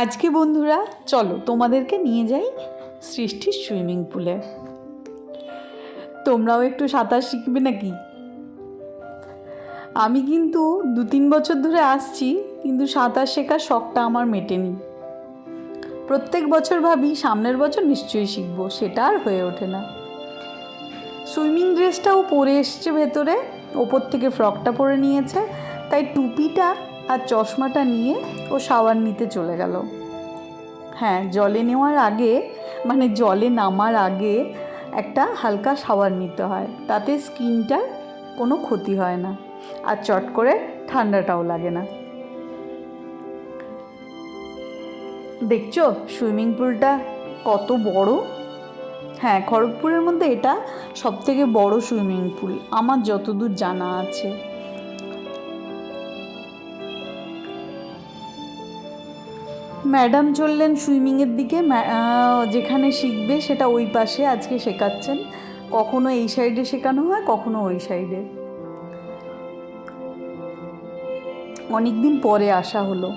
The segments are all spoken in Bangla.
আজকে বন্ধুরা, চলো তোমাদেরকে নিয়ে যাই সৃষ্টির সুইমিং পুলে। তোমরাও একটু সাঁতার শিখবে নাকি? আমি কিন্তু দু তিন বছর ধরে আসছি, কিন্তু সাঁতার শেখার শখটা আমার মেটেনি। প্রত্যেক বছর ভাবি সামনের বছর নিশ্চয়ই শিখব, সেটা আর হয়ে ওঠে না। সুইমিং ড্রেসটাও পরে এসছে ভেতরে, ওপর থেকে ফ্রকটা পরে নিয়েছে, তাই টুপিটা আর চশমাটা নিয়ে ও শাওয়ার নিতে চলে গেল। হ্যাঁ জলে নেওয়ার আগে মানে জলে নামার আগে একটা হালকা শাওয়ার নিতে হয়। তাতে স্কিনটার কোনো ক্ষতি হয় না আর চট করে ঠান্ডাটাও লাগে না। দেখছ, সুইমিং পুলটা কত বড়? হ্যাঁ খড়গপুরের মধ্যে এটা সবথেকে বড় সুইমিং পুল। আমার যতদূর জানা আছে। ম্যাডাম চললেন সুইমিংয়ের দিকে যেখানে শিখবে সেটা ওই পাশে আজকে শেখাচ্ছেন। কখনো এই সাইডে শেখানো হয়, কখনো ওই সাইডে। অনেক দিন পরে আসা হলো।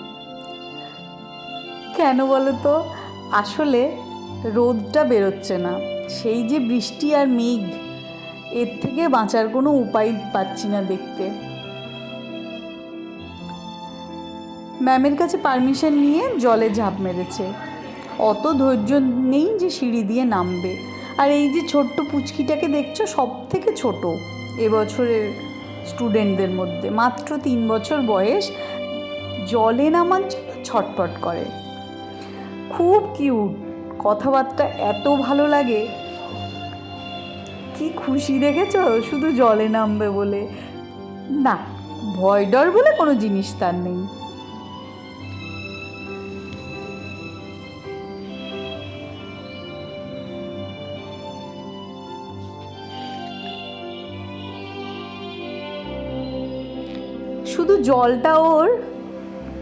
কেন বলো তো আসলে রোদটা বেরোচ্ছে না। সেই যে বৃষ্টি আর মেঘ, এর থেকে বাঁচার কোনো উপায় পাচ্ছি না দেখতে। ম্যামের কাছে পারমিশন নিয়ে জলে ঝাঁপ মেরেছে। অত ধৈর্য নেই যে সিঁড়ি দিয়ে নামবে। আর এই যে ছোট্ট পুচকিটাকে দেখছ সব থেকে ছোট এবছরের স্টুডেন্টদের মধ্যে। মাত্র তিন বছর বয়স, জলে নামার জন্য ছটপট করে। খুব কিউট, কথাবার্তা এত ভালো লাগে। কি খুশি দেখেছ? শুধু জলে নামবে বলে। না, ভয় ডর বলে কোনো জিনিস তার নেই। শুধু জলটা ওর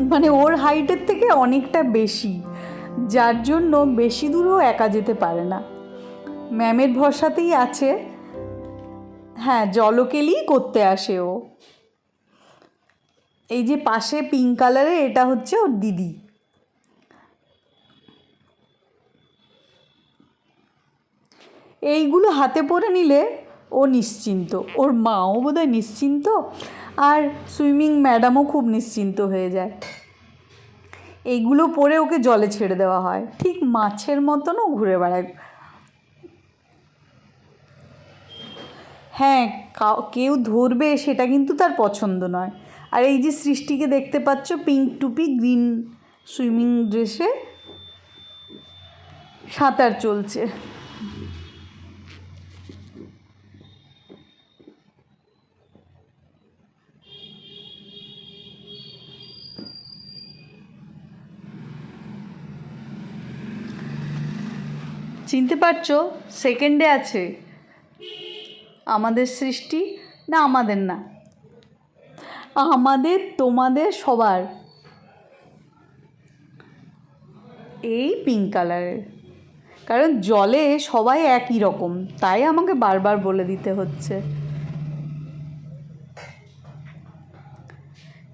মানে ওর হাইটের থেকে অনেকটা বেশি, যার জন্য বেশি দূরও একা যেতে পারে না। ম্যামের ভরসাতেই আছে। হ্যাঁ জলকেলি করতে আসে ও। এই যে পাশে পিঙ্ক কালারের এটা হচ্ছে ওর দিদি। এইগুলো হাতে পরে নিলে ও নিশ্চিন্ত। ওর মাও বোধহয় নিশ্চিন্ত। আর সুইমিং ম্যাডামও খুব নিশ্চিন্ত হয়ে যায়। এইগুলো পরে ওকে জলে ছেড়ে দেওয়া হয়। ঠিক মাছের মতনও ঘুরে বেড়ায়। হ্যাঁ কাউ- ধরবে সেটা কিন্তু তার পছন্দ নয়। আর এই যে সৃষ্টিকে দেখতে পাচ্ছ, পিঙ্ক টুপি, গ্রিন সুইমিং ড্রেসে সাঁতার চলছে। চিনতে পারছ? সেকেন্ডে আছে। আমাদের সৃষ্টি না আমাদের না? আমাদের, তোমাদের, সবার। এই পিঙ্ক কালারের কারণ জলে সবাই একই রকম, তাই আমাকে বারবার বলে দিতে হচ্ছে।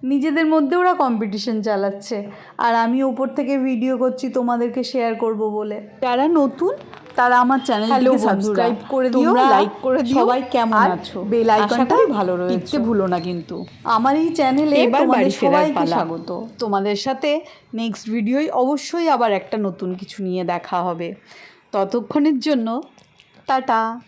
নিজেদের মধ্যে ওরা কম্পিটিশন চালাচ্ছে। আর আমি ওপর থেকে ভিডিও করছি তোমাদেরকে শেয়ার করব বলে। যারা নতুন তারা আমার চ্যানেলটিকে সাবস্ক্রাইব করে দিও লাইক করে দিও। সবাই কেমন আছো? বেল আইকনটা ভালো রয়েছে। টিপতে ভুলো না কিন্তু। আমার এই চ্যানেলে এবার তোমাদের সবাইকে। স্বাগত। তোমাদের সাথে নেক্সট ভিডিওই অবশ্যই আবার একটা নতুন কিছু নিয়ে দেখা হবে। ততক্ষণের জন্য টাটা।